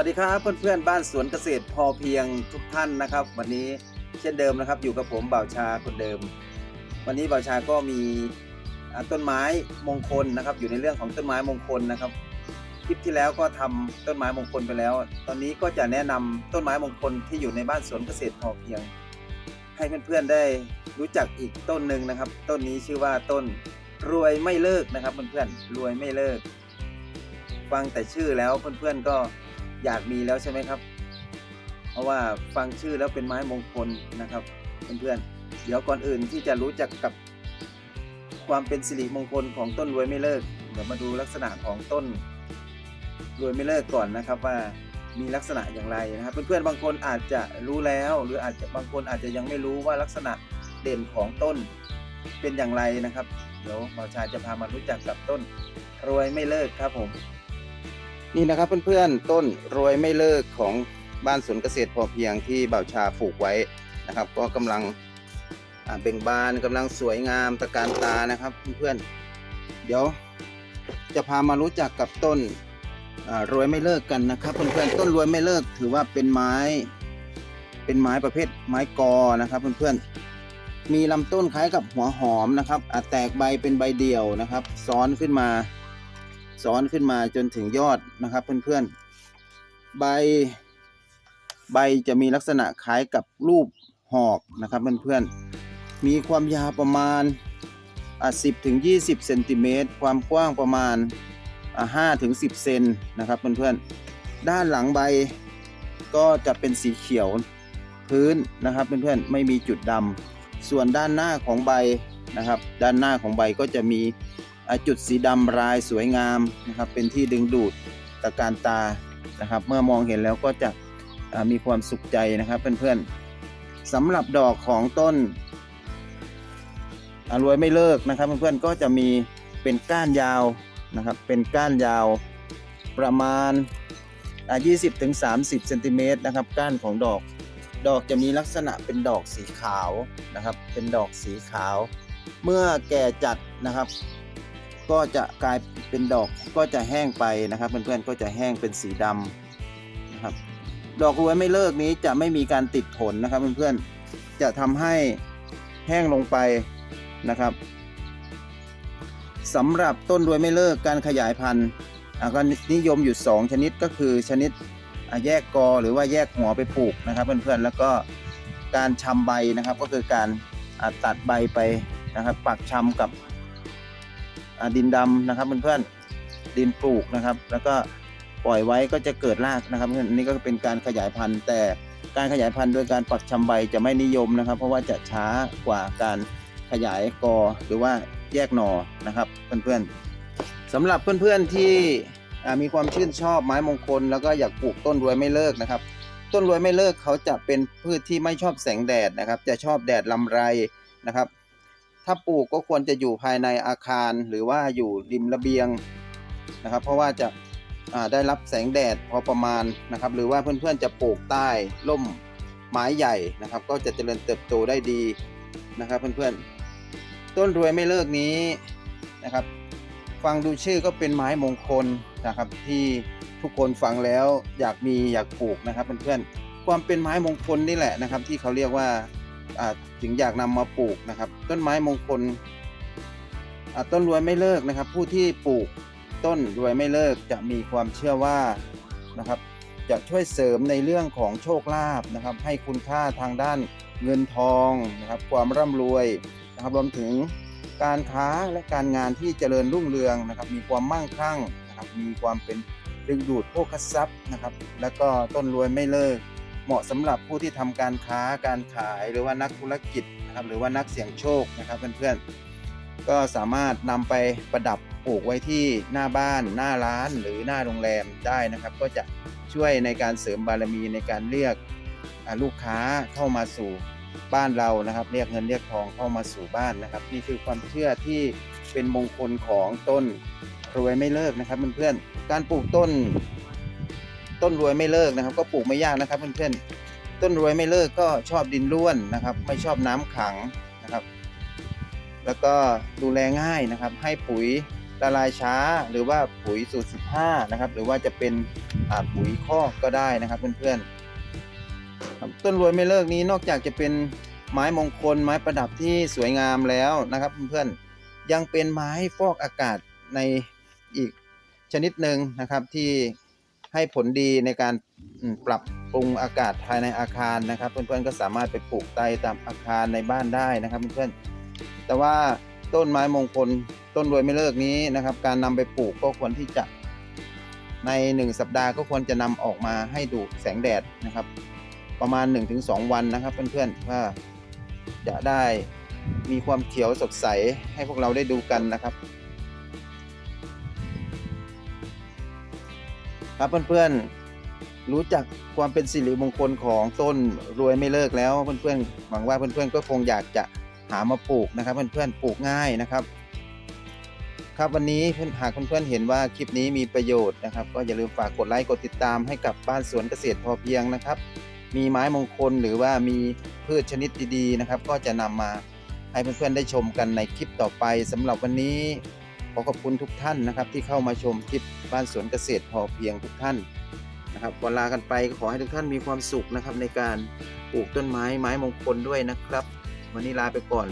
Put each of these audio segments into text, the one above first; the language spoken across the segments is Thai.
สวัสดีครับเพื่อนๆบ้านสวนเกษตรพอเพียงทุกท่านนะครับ วันนี้เช่นเดิมนะครับ อยู่กับผมบ่าวชาคนเดิม วันนี้บ่าวชาก็มีต้นไม้มงคลนะครับ อยู่ในเรื่องของต้นไม้มงคลนะครับคลิปที่แล้วก็ทำต้นไม้มงคลไปแล้ว ตอนนี้ก็จะแนะนำต้นไม้มงคลที่อยู่ในบ้านสวนเกษตรพอเพียง ให้เพื่อนๆได้รู้จักอีกต้นหนึ่งนะครับ ต้นนี้ชื่อว่าต้นรวยไม่เลิกนะครับเพื่อนๆรวยไม่เลิก ฟังแต่ชื่อแล้วเพื่อนๆก็ อยากมีแล้วใช่ไหมครับ เพราะว่าฟังชื่อแล้วเป็นไม้มงคลนะครับเพื่อนๆเดี๋ยวก่อนอื่นที่จะรู้จักกับความเป็นสิริมงคลของต้นรวยไม่เลิก เดี๋ยวมาดูลักษณะของต้นรวยไม่เลิกก่อนนะครับว่ามีลักษณะอย่างไรนะครับ เพื่อนๆบางคนอาจจะรู้แล้ว หรืออาจจะบางคนอาจจะยังไม่รู้ว่าลักษณะเด่นของต้นเป็นอย่างไรนะครับ เดี๋ยวหมอชาจะพามารู้จักกับต้นรวยไม่เลิกครับผม นี่นะครับเพื่อนๆต้นรวยไม่เลิกของบ้านสวนเกษตรพอเพียงที่บ่าวชาปลูกไว้นะครับ ก็กำลังเบ่งบานกำลังสวยงามตะการตานะครับเพื่อนๆเดี๋ยวจะพามารู้จักกับต้นรวยไม่เลิกกันนะครับเพื่อนๆต้นรวยไม่เลิกถือว่าเป็นไม้ เป็นไม้ประเภทไม้กอนะครับเพื่อนๆมีลำต้นคล้ายกับหัวหอมนะครับแตกใบเป็นใบเดี่ยวนะครับ ซ้อนขึ้นมา ซ้อนขึ้นมาจนถึงยอดนะครับเพื่อนๆ ใบ ใบจะมีลักษณะคล้ายกับรูปหอกนะครับเพื่อนๆ มีความยาวประมาณ10ถึง20เซนติเมตรความกว้างประมาณ5ถึง10เซนนะครับเพื่อนๆ ด้านหลังใบก็จะเป็นสีเขียวพื้นนะครับเพื่อนๆ ไม่มีจุดดำส่วนด้านหน้าของใบนะครับ ด้านหน้าของใบก็จะมี จุดสีดำรายสวยงามนะครับ เป็นที่ดึงดูดตะการตานะครับ เมื่อมองเห็นแล้วก็จะมีความสุขใจนะครับเพื่อนๆสำหรับดอกของต้นอรวยไม่เลิกนะครับเพื่อนๆก็จะมีเป็นก้านยาวนะครับ เป็นก้านยาวประมาณอ่า20ถึง30เซนติเมตรนะครับ ก้านของดอก ดอกจะมีลักษณะเป็นดอกสีขาวนะครับ เป็นดอกสีขาว เมื่อแก่จัดนะครับ ก็จะกลายเป็นดอกก็จะแห้งไปนะครับเพื่อนๆก็จะแห้งเป็นสีดำนะครับ ดอกรวยไม่เลิกนี้จะไม่มีการติดผลนะครับเพื่อนๆจะทำให้แห้งลงไปนะครับสำหรับต้นรวยไม่เลิกการขยายพันธุ์ก็นิยมอยู่ 2 ชนิดก็คือชนิดแยกกอหรือว่าแยกหัวไปปลูกนะครับ เพื่อนๆแล้วก็การชำใบนะครับก็คือการตัดใบไปนะครับ ปักชำกับ ดินดำนะครับเพื่อนๆดินปลูกนะครับ แล้วก็ปล่อยไว้ก็จะเกิดรากนะครับเพื่อนอันนี่ก็เป็นการขยายพันธุ์ แต่การขยายพันธุ์โดยการปักชำใบจะไม่นิยมนะครับ เพราะว่าจะช้ากว่าการขยายกอหรือว่าแยกหนอนะครับเพื่อนๆสำหรับเพื่อนๆที่มีความชื่นชอบไม้มงคล แล้วก็อยากปลูกต้นรวยไม่เลิกนะครับ ต้นรวยไม่เลิกเขาจะเป็นพืชที่ไม่ชอบแสงแดดนะครับ จะชอบแดดลำไรนะครับ ถ้าปลูกก็ควรจะอยู่ภายในอาคารหรือว่าอยู่ริมระเบียงนะครับ เพราะว่าจะาได้รับแสงแดดพอประมาณนะครับ หรือว่าเพื่อนๆจะปลูกใต้ร่มไม้ใหญ่นะครับ ก็จะเจริญเติบโตได้ดีนะครับ เพื่อนๆ ต้นรวยไม่เลิกนี้นะครับ ฟังดูชื่อก็เป็นไม้มงคลนะครับ ที่ทุกคนฟังแล้วอยากมีอยากปลูกนะครับ เพื่อนๆความเป็นไม้มงคลนี่แหละนะครับ ที่เขาเรียกว่า ถึงอยากนำมาปลูกนะครับ ต้นไม้มงคลต้นรวยไม่เลิกนะครับ ผู้ที่ปลูกต้นรวยไม่เลิกจะมีความเชื่อว่านะครับ จะช่วยเสริมในเรื่องของโชคลาภนะครับ ให้คุณค่าทางด้านเงินทองนะครับ ความร่ำรวยนะครับรวมถึงการค้าและการงานที่เจริญรุ่งเรืองนะครับ มีความมั่งคั่งนะครับมีความเป็นดึงดูดโภคทรัพย์นะครับ แล้วก็ต้นรวยไม่เลิก เหมาะสำหรับผู้ที่ทำการค้าการขายหรือว่านักธุรกิจนะครับหรือว่านักเสี่ยงโชคนะครับเพื่อนๆก็สามารถนำไปประดับปลูกไว้ที่หน้าบ้าน หน้าร้านหรือหน้าโรงแรมได้นะครับ ก็จะช่วยในการเสริมบารมีในการเรียกลูกค้าเข้ามาสู่บ้านเรานะครับ เรียกเงินเรียกทองเข้ามาสู่บ้านนะครับ นี่คือความเชื่อที่เป็นมงคลของต้นรวยไม่เลิกนะครับเพื่อนๆการปลูกต้น ต้นรวยไม่เลิกนะครับ ก็ปลูกไม่ยากนะครับเพื่อนๆต้นรวยไม่เลิกก็ชอบดินร่วนนะครับ ไม่ชอบน้ำขังนะครับ แล้วก็ดูแลง่ายนะครับ ให้ปุ๋ยละลายช้าหรือว่าปุ๋ยสูตร 15 นะครับ หรือว่าจะเป็นปุ๋ยคอกก็ได้นะครับเพื่อนๆต้นรวยไม่เลิกนี้นอกจากจะเป็นไม้มงคลไม้ประดับที่สวยงามแล้วนะครับเพื่อนๆยังเป็นไม้ฟอกอากาศในอีกชนิดหนึ่งนะครับที่ ให้ผลดีในการปรับปรุงอากาศภายในอาคารนะครับ เพื่อนๆก็สามารถไปปลูกไตตามอาคารในบ้านได้นะครับเพื่อนๆแต่ว่าต้นไม้มงคลต้นรวยไม่เลิกนี้นะครับ การนำไปปลูกก็ควรที่จะในหนึ่งสัปดาห์ก็ควรจะนำออกมาให้ดูแสงแดดนะครับ ประมาณ 1-2 วันนะครับ เพื่อนๆว่าจะได้มีความเขียวสดใสให้พวกเราได้ดูกันนะครับ ครับเพื่อนๆรู้จักความเป็นสิริมงคลของต้นรวยไม่เลิกแล้วเพื่อนๆหวังว่าเพื่อนๆก็คงอยากจะหามาปลูกนะครับ เพื่อนๆปลูกง่ายนะครับ ครับวันนี้หากเพื่อนๆเห็นว่าคลิปนี้มีประโยชน์นะครับ ก็อย่าลืมฝากกดไลค์กดติดตามให้กับบ้านสวนเกษตรพอเพียงนะครับ มีไม้มงคลหรือว่ามีพืชชนิดดีๆนะครับ ก็จะนำมาให้เพื่อนๆได้ชมกันในคลิปต่อไปสำหรับวันนี้ ขอขอบคุณทุกท่านนะครับ ที่เข้ามาชมคลิปบ้านสวนเกษตรพอเพียงทุกท่านนะครับก่อนลากันไปก็ขอให้ทุกท่านมีความสุขนะครับ ในการปลูกต้นไม้ไม้มงคลด้วยนะครับ วันนี้ลาไปก่อน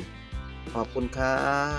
ขอบคุณครับ